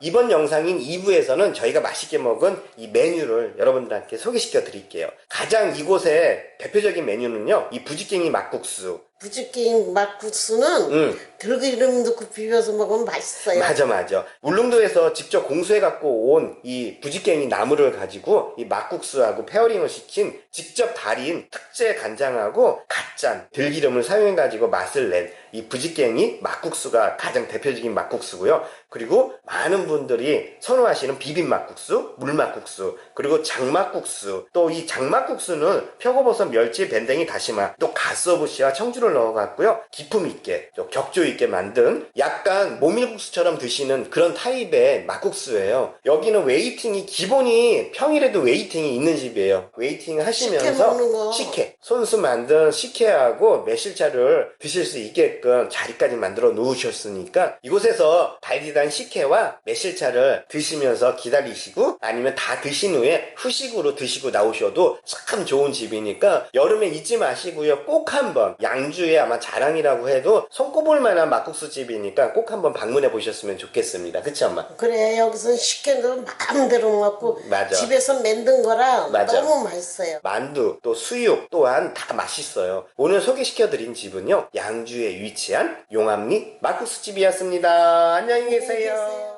이번 영상인 2부에서는 저희가 맛있게 먹은 이 메뉴를 여러분들한테 소개시켜 드릴게요. 가장 이곳의 대표적인 메뉴는요, 이 부지깽이 막국수. 부지깽 막국수는 음. 들기름 넣고 비벼서 먹으면 맛있어요. 맞아, 맞아. 울릉도에서 직접 공수해 갖고 온 이 부지깽이 나물을 가지고 이 막국수하고 페어링을 시킨 직접 달인 특제 간장하고 갓짠 들기름을 사용해 가지고 맛을 낸이 부지깽이 막국수가 가장 대표적인 막국수고요. 그리고 많은 분들이 선호하시는 비빔 막국수, 물 막국수, 그리고 장막국수. 또 이 장막국수는 표고버섯, 멸치, 밴댕이, 다시마, 또 가스오부시와 청주를 넣어갖고요. 기품 있게, 또 격조 있게 만든 약간 모밀국수처럼 드시는 그런 타입의 막국수예요. 여기는 웨이팅이 기본이 평일에도 웨이팅이 있는 집이에요. 웨이팅 하시면서. 식혜, 손수 만든 식혜하고 매실차를 드실 수 있게 끔 자리까지 만들어 놓으셨으니까 이곳에서 달디단 식혜와 매실차를 드시면서 기다리시고 아니면 다 드신 후에 후식으로 드시고 나오셔도 참 좋은 집이니까 여름에 잊지 마시고요. 꼭 한번 양주의 아마 자랑이라고 해도 손꼽을 만한 막국수 집이니까 꼭 한번 방문해 보셨으면 좋겠습니다. 그치 엄마? 그래 여기서 식혜도 마음대로 먹고 맞아. 집에서 만든 거라 맞아. 너무 맛있어요. 만두 또 수육 또한 다 맛있어요. 오늘 소개시켜드린 집은요 양주에 위치한 용암리 막국수집이었습니다. 안녕히. 계세요.